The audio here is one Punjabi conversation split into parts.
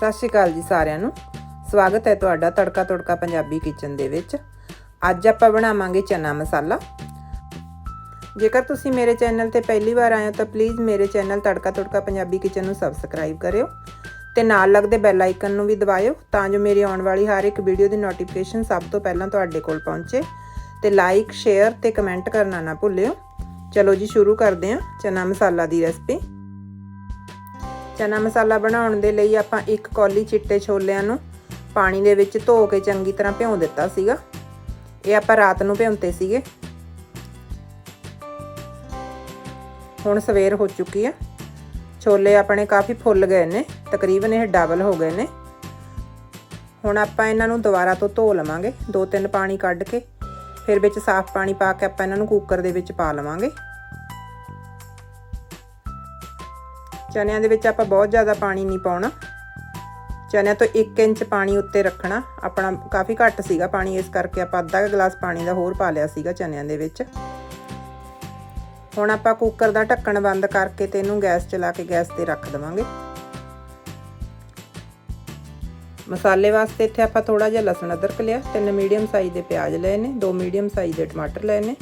ਸਤਿ ਸ਼੍ਰੀ ਅਕਾਲ ਜੀ ਸਾਰਿਆਂ ਨੂੰ। ਸਵਾਗਤ ਹੈ ਤੁਹਾਡਾ ਤੜਕਾ ਤੜਕਾ ਪੰਜਾਬੀ ਕਿਚਨ ਦੇ ਵਿੱਚ। ਅੱਜ ਆਪਾਂ ਬਣਾਵਾਂਗੇ ਚਨਾ ਮਸਾਲਾ। ਜੇਕਰ ਤੁਸੀਂ ਮੇਰੇ ਚੈਨਲ ਤੇ ਪਹਿਲੀ ਵਾਰ ਆਏ ਹੋ ਤਾਂ ਪਲੀਜ਼ ਮੇਰੇ ਚੈਨਲ ਤੜਕਾ ਤੜਕਾ ਪੰਜਾਬੀ ਕਿਚਨ ਨੂੰ ਸਬਸਕ੍ਰਾਈਬ ਕਰਿਓ ਤੇ ਨਾਲ ਲੱਗਦੇ ਬੈਲ ਆਈਕਨ ਨੂੰ ਵੀ ਦਬਾਇਓ ਤਾਂ ਜੋ ਮੇਰੀ ਆਉਣ ਵਾਲੀ ਹਰ ਇੱਕ ਵੀਡੀਓ ਦੀ ਨੋਟੀਫਿਕੇਸ਼ਨ ਸਭ ਤੋਂ ਪਹਿਲਾਂ ਤੁਹਾਡੇ ਕੋਲ ਪਹੁੰਚੇ। ਤੇ ਲਾਈਕ ਸ਼ੇਅਰ ਤੇ ਕਮੈਂਟ ਕਰਨਾ ਨਾ ਭੁੱਲਿਓ। ਚਲੋ ਜੀ, ਸ਼ੁਰੂ ਕਰਦੇ ਹਾਂ ਚਨਾ ਮਸਾਲਾ ਦੀ ਰੈਸਪੀ ਚਨਾ ਮਸਾਲਾ ਬਣਾਉਣ ਦੇ ਲਈ ਆਪਾਂ ਇੱਕ ਕੌਲੀ ਚਿੱਟੇ ਛੋਲਿਆਂ ਨੂੰ ਪਾਣੀ ਦੇ ਵਿੱਚ ਧੋ ਕੇ ਚੰਗੀ ਤਰ੍ਹਾਂ ਭਿਉਂ ਦਿੱਤਾ ਸੀਗਾ। ਇਹ ਆਪਾਂ ਰਾਤ ਨੂੰ ਭਿਉਂਤੇ ਸੀਗੇ। ਹੁਣ ਸਵੇਰ ਹੋ ਚੁੱਕੀ ਆ। ਛੋਲੇ ਆਪਣੇ ਕਾਫੀ ਫੁੱਲ ਗਏ ਨੇ, ਤਕਰੀਬਨ ਇਹ ਡਬਲ ਹੋ ਗਏ ਨੇ। ਹੁਣ ਆਪਾਂ ਇਹਨਾਂ ਨੂੰ ਦੁਬਾਰਾ ਤੋਂ ਧੋ ਲਵਾਂਗੇ। ਦੋ ਤਿੰਨ ਪਾਣੀ ਕੱਢ ਕੇ, ਫਿਰ ਵਿੱਚ ਸਾਫ਼ ਪਾਣੀ ਪਾ ਕੇ ਆਪਾਂ ਇਹਨਾਂ ਨੂੰ ਕੁੱਕਰ ਦੇ ਵਿੱਚ ਪਾ ਲਵਾਂਗੇ। ਚਨਿਆਂ ਦੇ ਵਿੱਚ ਆਪਾਂ ਬਹੁਤ ਜ਼ਿਆਦਾ ਪਾਣੀ ਨਹੀਂ ਪਾਉਣਾ। ਚਨਿਆਂ ਤੋਂ 1 ਇੰਚ ਪਾਣੀ ਉੱਤੇ ਰੱਖਣਾ। ਆਪਣਾ ਕਾਫੀ ਘੱਟ ਸੀਗਾ ਪਾਣੀ, ਇਸ ਕਰਕੇ ਆਪਾਂ ਅੱਧਾ ਗਲਾਸ ਪਾਣੀ ਦਾ ਹੋਰ ਪਾ ਲਿਆ ਸੀਗਾ ਚਨਿਆਂ ਦੇ ਵਿੱਚ। ਹੁਣ ਆਪਾਂ ਕੁੱਕਰ ਦਾ ਢੱਕਣ ਬੰਦ ਕਰਕੇ ਤੇ ਇਹਨੂੰ ਗੈਸ ਚਲਾ ਕੇ ਗੈਸ ਤੇ ਰੱਖ ਦੇਵਾਂਗੇ। ਮਸਾਲੇ ਵਾਸਤੇ ਇੱਥੇ ਆਪਾਂ ਥੋੜਾ ਜਿਹਾ ਲਸਣ ਅਦਰਕ ਲਿਆ। ਤਿੰਨ ਮੀਡੀਅਮ ਸਾਈਜ਼ ਦੇ ਪਿਆਜ਼ ਲਏ ਨੇ, ਦੋ ਮੀਡੀਅਮ ਸਾਈਜ਼ ਦੇ ਟਮਾਟਰ ਲਏ ਨੇ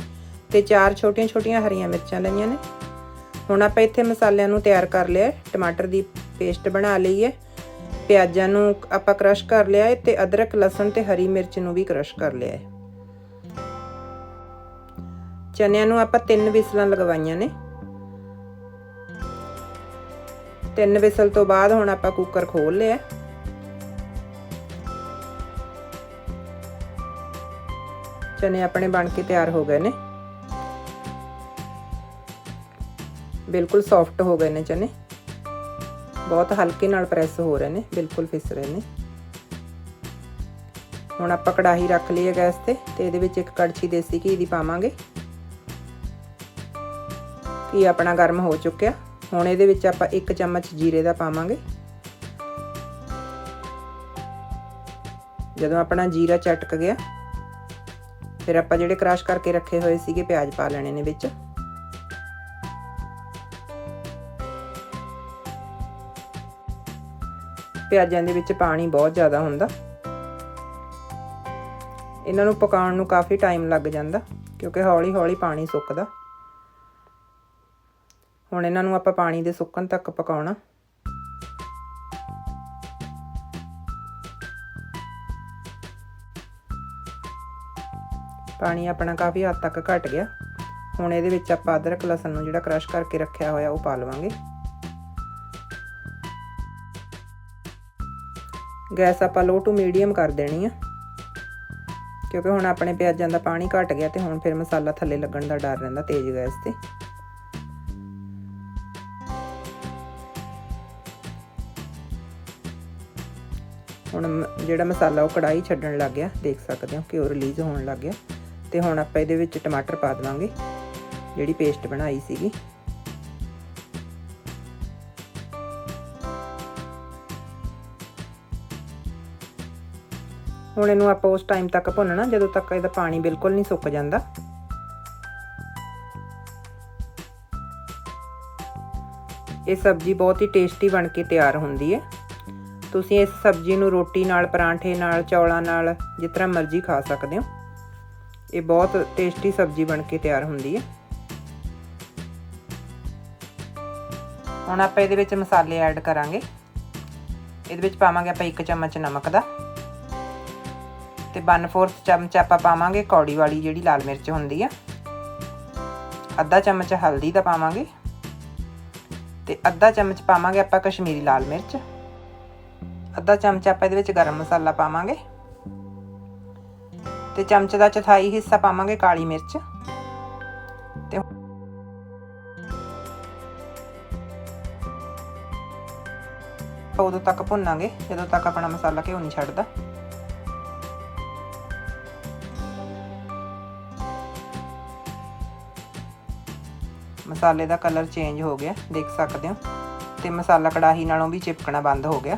ਤੇ ਚਾਰ ਛੋਟੀਆਂ-ਛੋਟੀਆਂ ਹਰੀਆਂ ਮਿਰਚਾਂ ਲਈਆਂ ਨੇ। ਹੁਣ ਆਪਾਂ ਇੱਥੇ ਮਸਾਲਿਆਂ ਨੂੰ ਤਿਆਰ ਕਰ ਲਿਆ ਟਮਾਟਰ ਦੀ ਪੇਸਟ ਬਣਾ ਲਈ ਹੈ। ਪਿਆਜ਼ਾਂ ਨੂੰ ਆਪਾਂ ਕ੍ਰਸ਼ ਕਰ ਲਿਆ ਹੈ ਤੇ ਅਦਰਕ, ਲਸਣ ਤੇ ਹਰੀ ਮਿਰਚ ਨੂੰ ਵੀ ਕ੍ਰਸ਼ ਕਰ ਲਿਆ ਹੈ। ਚਨਿਆਂ ਨੂੰ ਆਪਾਂ ਤਿੰਨ ਵਿਸਲਾਂ ਲਗਵਾਈਆਂ ਨੇ। ਤਿੰਨ ਵਿਸਲ ਤੋਂ ਬਾਅਦ ਹੁਣ ਆਪਾਂ ਕੁੱਕਰ ਖੋਲ ਲਿਆ ਚਨੇ ਆਪਣੇ ਬਣ ਕੇ ਤਿਆਰ ਹੋ ਗਏ ਨੇ। ਬਿਲਕੁਲ ਸੌਫਟ ਹੋ ਗਏ ਨੇ ਚਨੇ। ਬਹੁਤ ਹਲਕੇ ਨਾਲ ਪ੍ਰੈਸ ਹੋ ਰਹੇ ਨੇ, ਬਿਲਕੁਲ ਫਿਸ ਰਹੇ ਨੇ। ਹੁਣ ਆਪਾਂ ਕੜਾਹੀ ਰੱਖ ਲਈ ਹੈ ਗੈਸ ਤੇ ਤੇ ਇਹਦੇ ਵਿੱਚ ਇੱਕ ਕੜਛੀ ਦੇਸੀ ਘੀ ਦੀ ਪਾਵਾਂਗੇ। ਘੀ ਆਪਣਾ ਗਰਮ ਹੋ ਚੁੱਕਿਆ। ਹੁਣ ਇਹਦੇ ਵਿੱਚ ਆਪਾਂ ਇੱਕ ਚਮਚ ਜੀਰੇ ਦਾ ਪਾਵਾਂਗੇ। ਜਦੋਂ ਆਪਣਾ ਜੀਰਾ ਚਟਕ ਗਿਆ, ਫਿਰ ਆਪਾਂ ਜਿਹੜੇ ਕ੍ਰਸ਼ ਕਰਕੇ ਰੱਖੇ ਹੋਏ ਸੀਗੇ, ਪਿਆਜ਼ ਪਾ ਲੈਣੇ ਨੇ ਵਿੱਚ। ਪਿਆਜ਼ਾਂ ਦੇ ਵਿੱਚ ਪਾਣੀ ਬਹੁਤ ਜ਼ਿਆਦਾ ਹੁੰਦਾ। ਇਹਨਾਂ ਨੂੰ ਪਕਾਉਣ ਨੂੰ ਕਾਫੀ ਟਾਈਮ ਲੱਗ ਜਾਂਦਾ, ਕਿਉਂਕਿ ਹੌਲੀ-ਹੌਲੀ ਪਾਣੀ ਸੁੱਕਦਾ। ਹੁਣ ਇਹਨਾਂ ਨੂੰ ਆਪਾਂ ਪਾਣੀ ਦੇ ਸੁੱਕਣ ਤੱਕ ਪਕਾਉਣਾ। ਪਾਣੀ ਆਪਣਾ ਕਾਫੀ ਹੱਦ ਤੱਕ ਘਟ ਗਿਆ। ਹੁਣ ਇਹਦੇ ਵਿੱਚ ਆਪਾਂ ਅਦਰਕ, ਲਸਣ ਨੂੰ ਜਿਹੜਾ ਕ੍ਰਸ਼ ਕਰਕੇ ਰੱਖਿਆ ਹੋਇਆ ਉਹ ਪਾ ਲਵਾਂਗੇ। ਗੈਸ ਆਪਾਂ ਲੋ ਟੂ ਮੀਡੀਅਮ ਕਰ ਦੇਣੀ ਆ। ਕਿਉਂਕਿ ਹੁਣ ਆਪਣੇ ਪਿਆਜ਼ਾਂ ਦਾ ਪਾਣੀ ਘਟ ਗਿਆ ਤੇ ਹੁਣ ਫਿਰ ਮਸਾਲਾ ਥੱਲੇ ਲੱਗਣ ਦਾ ਡਰ ਰਹਿੰਦਾ ਤੇਜ਼ ਗੈਸ ਤੇ। ਹੁਣ ਜਿਹੜਾ ਮਸਾਲਾ ਉਹ ਕੜਾਈ ਛੱਡਣ ਲੱਗ ਗਿਆ, ਦੇਖ ਸਕਦੇ ਹੋ ਕਿ ਉਹ ਰਿਲੀਜ਼ ਹੋਣ ਲੱਗ ਗਿਆ। ਤੇ ਹੁਣ ਆਪਾਂ ਇਹਦੇ ਵਿੱਚ ਟਮਾਟਰ ਪਾ ਦਵਾਂਗੇ, ਜਿਹੜੀ ਪੇਸਟ ਬਣਾਈ ਸੀਗੀ। ਹੁਣ ਇਹਨੂੰ ਆਪਾਂ ਉਸ ਟਾਈਮ ਤੱਕ ਭੁੰਨਣਾ, ਜਦੋਂ ਤੱਕ ਇਹਦਾ ਪਾਣੀ ਬਿਲਕੁਲ ਨਹੀਂ ਸੁੱਕ ਜਾਂਦਾ। ਇਹ ਸਬਜ਼ੀ ਬਹੁਤ ਹੀ ਟੇਸਟੀ ਬਣ ਕੇ ਤਿਆਰ ਹੁੰਦੀ ਹੈ ਤੁਸੀਂ ਇਸ ਸਬਜ਼ੀ ਨੂੰ ਰੋਟੀ ਨਾਲ, ਪਰਾਂਠੇ ਨਾਲ, ਚੌਲਾਂ ਨਾਲ, ਜਿਸ ਤਰ੍ਹਾਂ ਮਰਜ਼ੀ ਖਾ ਸਕਦੇ ਹੋ। ਇਹ ਬਹੁਤ ਟੇਸਟੀ ਸਬਜ਼ੀ ਬਣ ਕੇ ਤਿਆਰ ਹੁੰਦੀ ਹੈ ਹੁਣ ਆਪਾਂ ਇਹਦੇ ਵਿੱਚ ਮਸਾਲੇ ਐਡ ਕਰਾਂਗੇ। ਇਹਦੇ ਵਿੱਚ ਪਾਵਾਂਗੇ ਆਪਾਂ 1 ਚਮਚ ਨਮਕ ਦਾ। ਤੇ 1/4 ਚਮਚ ਆਪਾਂ ਪਾਵਾਂਗੇ ਕੌੜੀ ਵਾਲੀ ਜਿਹੜੀ ਲਾਲ ਮਿਰਚ ਹੁੰਦੀ ਆ। ਅੱਧਾ ਚਮਚ ਹਲਦੀ ਦਾ ਪਾਵਾਂਗੇ। ਤੇ ਅੱਧਾ ਚਮਚ ਪਾਵਾਂਗੇ ਆਪਾਂ ਕਸ਼ਮੀਰੀ ਲਾਲ ਮਿਰਚ। ਅੱਧਾ ਚਮਚ ਆਪਾਂ ਇਹਦੇ ਵਿੱਚ ਗਰਮ ਮਸਾਲਾ ਪਾਵਾਂਗੇ। ਤੇ ਚਮਚ ਦਾ ਚੌਥਾਈ ਹਿੱਸਾ ਪਾਵਾਂਗੇ ਕਾਲੀ ਮਿਰਚ। ਤੇ ਉਦੋਂ ਤੱਕ ਭੁੰਨਾਂਗੇ, ਜਦੋਂ ਤੱਕ ਆਪਣਾ ਮਸਾਲਾ ਘਿਓ ਨਹੀਂ ਛੱਡਦਾ। ਮਸਾਲੇ ਦਾ ਕਲਰ ਚੇਂਜ ਹੋ ਗਿਆ, ਦੇਖ ਸਕਦੇ ਹੋ। ਤੇ ਮਸਾਲਾ ਕੜਾਹੀ ਨਾਲੋਂ ਵੀ ਚਿਪਕਣਾ ਬੰਦ ਹੋ ਗਿਆ।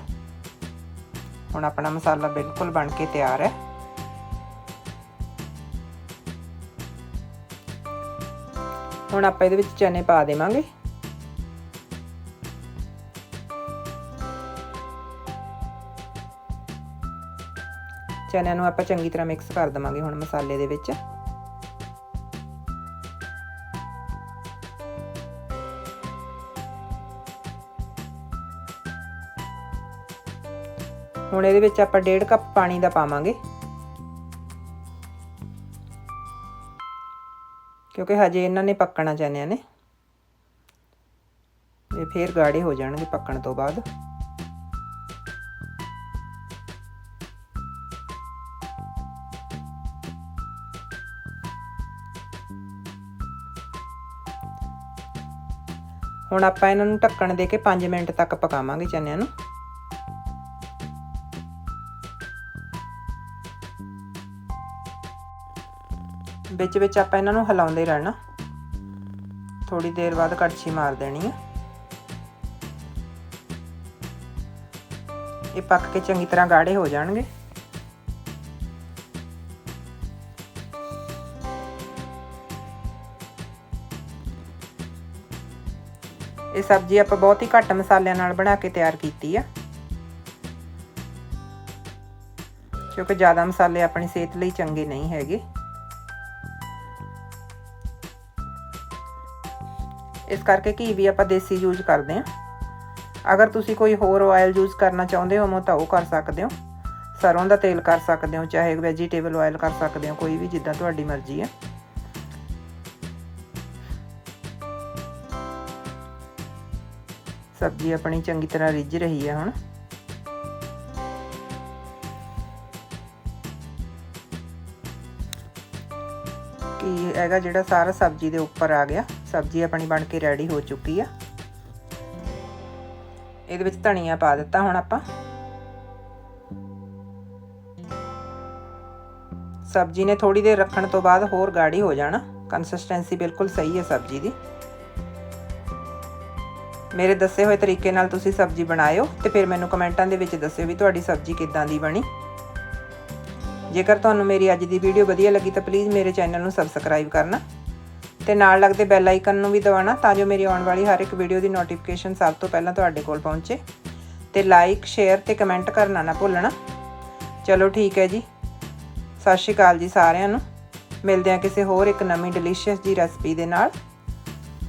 ਹੁਣ ਆਪਣਾ ਮਸਾਲਾ ਬਿਲਕੁਲ ਬਣ ਕੇ ਤਿਆਰ ਹੈ। ਹੁਣ ਆਪਾਂ ਇਹਦੇ ਵਿੱਚ ਚਨੇ ਪਾ ਦੇਵਾਂਗੇ। ਚਨਿਆਂ ਨੂੰ ਆਪਾਂ ਚੰਗੀ ਤਰ੍ਹਾਂ ਮਿਕਸ ਕਰ ਦਵਾਂਗੇ ਹੁਣ ਮਸਾਲੇ ਦੇ ਵਿੱਚ। ਹੁਣ ਇਹਦੇ ਵਿੱਚ ਆਪਾਂ 1.5 ਕੱਪ ਪਾਣੀ ਦਾ ਪਾਵਾਂਗੇ। ਕਿਉਂਕਿ ਹਜੇ ਇਹਨਾਂ ਨੇ ਪੱਕਣਾ ਚਾਹਨਿਆਂ ਨੇ। ਇਹ ਫੇਰ ਗਾੜੇ ਹੋ ਜਾਣਗੇ ਪੱਕਣ ਤੋਂ ਬਾਅਦ। ਹੁਣ ਆਪਾਂ ਇਹਨਾਂ ਨੂੰ ਢੱਕਣ ਦੇ ਕੇ 5 ਮਿੰਟ ਤੱਕ ਪਕਾਵਾਂਗੇ ਚਨਿਆਂ ਨੂੰ। ਵਿੱਚ ਵਿੱਚ ਆਪਾਂ ਇਹਨਾਂ ਨੂੰ ਹਿਲਾਉਂਦੇ ਰਹਿਣਾ। ਥੋੜੀ ਦੇਰ ਬਾਅਦ ਕੜਛੀ ਮਾਰ ਦੇਣੀ ਹੈ ਇਹ ਪੱਕ ਕੇ ਚੰਗੀ ਤਰ੍ਹਾਂ ਗਾੜੇ ਹੋ ਜਾਣਗੇ। ਇਹ ਸਬਜ਼ੀ ਆਪਾਂ ਬਹੁਤ ਹੀ ਘੱਟ ਮਸਾਲਿਆਂ ਨਾਲ ਬਣਾ ਕੇ ਤਿਆਰ ਕੀਤੀ ਆ। ਕਿਉਂਕਿ ਜ਼ਿਆਦਾ ਮਸਾਲੇ ਆਪਣੀ ਸਿਹਤ ਲਈ ਚੰਗੇ ਨਹੀਂ ਹੈਗੇ। ਇਸ ਕਰਕੇ ਘੀ ਵੀ ਆਪਾਂ ਦੇਸੀ ਯੂਜ਼ ਕਰਦੇ ਹਾਂ। ਅਗਰ ਤੁਸੀਂ ਕੋਈ ਹੋਰ ਆਇਲ ਯੂਜ਼ ਕਰਨਾ ਚਾਹੁੰਦੇ ਹੋ, ਤਾਂ ਉਹ ਕਰ ਸਕਦੇ ਹੋ। ਸਰੋਂ ਦਾ ਤੇਲ ਕਰ ਸਕਦੇ ਹੋ, ਚਾਹੇ ਵੈਜੀਟੇਬਲ ਆਇਲ ਕਰ ਸਕਦੇ ਹੋ, ਕੋਈ ਵੀ ਜਿੱਦਾਂ ਤੁਹਾਡੀ ਮਰਜ਼ੀ ਹੈ। ਸਬਜ਼ੀ ਆਪਣੀ ਚੰਗੀ ਤਰ੍ਹਾਂ ਰਿੱਝ ਰਹੀ ਹੈ ਹੁਣ। ਕੀ ਹੈਗਾ ਜਿਹੜਾ ਸਾਰਾ ਸਬਜ਼ੀ ਦੇ ਉੱਪਰ ਆ ਗਿਆ। ਸਬਜ਼ੀ ਆਪਣੀ ਬਣ ਕੇ ਰੈਡੀ ਹੋ ਚੁੱਕੀ ਆ। ਇਹਦੇ ਵਿੱਚ ਧਨੀਆ ਪਾ ਦਿੱਤਾ ਹੁਣ ਆਪਾਂ। ਸਬਜ਼ੀ ਨੇ ਥੋੜੀ ਦੇਰ ਰੱਖਣ ਤੋਂ ਬਾਅਦ ਹੋਰ ਗਾੜੀ ਹੋ ਜਾਣਾ। ਕੰਸਿਸਟੈਂਸੀ ਬਿਲਕੁਲ ਸਹੀ ਹੈ ਸਬਜ਼ੀ ਦੀ। ਮੇਰੇ ਦੱਸੇ ਹੋਏ ਤਰੀਕੇ ਨਾਲ ਤੁਸੀਂ ਸਬਜ਼ੀ ਬਣਾਇਓ ਤੇ ਫਿਰ ਮੈਨੂੰ ਕਮੈਂਟਾਂ ਦੇ ਵਿੱਚ ਦੱਸਿਓ ਵੀ ਤੁਹਾਡੀ ਸਬਜ਼ੀ ਕਿੱਦਾਂ ਦੀ ਬਣੀ। ਜੇਕਰ ਤੁਹਾਨੂੰ ਮੇਰੀ ਅੱਜ ਦੀ ਵੀਡੀਓ ਵਧੀਆ ਲੱਗੀ ਤਾਂ ਪਲੀਜ਼ ਮੇਰੇ ਚੈਨਲ ਨੂੰ ਸਬਸਕ੍ਰਾਈਬ ਕਰਨਾ। ਤੇ ਨਾਲ ਲੱਗਦੇ ਬੈਲ ਆਈਕਨ ਨੂੰ ਵੀ ਦਬਾਉਣਾ ਤਾਂ ਜੋ ਮੇਰੀ ਆਉਣ ਵਾਲੀ ਹਰ ਇੱਕ ਵੀਡੀਓ ਦੀ ਨੋਟੀਫਿਕੇਸ਼ਨ ਸਭ ਤੋਂ ਪਹਿਲਾਂ ਤੁਹਾਡੇ ਕੋਲ ਪਹੁੰਚੇ। ਤੇ ਲਾਈਕ ਸ਼ੇਅਰ ਤੇ ਕਮੈਂਟ ਕਰਨਾ ਨਾ ਭੁੱਲਣਾ। ਚਲੋ ਠੀਕ ਹੈ ਜੀ। ਸਤਿ ਸ਼੍ਰੀ ਅਕਾਲ ਜੀ ਸਾਰਿਆਂ ਨੂੰ। ਮਿਲਦੇ ਹਾਂ ਕਿਸੇ ਹੋਰ ਇੱਕ ਨਵੀਂ ਡਿਲੀਸ਼ੀਅਸ ਜੀ ਰੈਸਪੀ ਦੇ ਨਾਲ।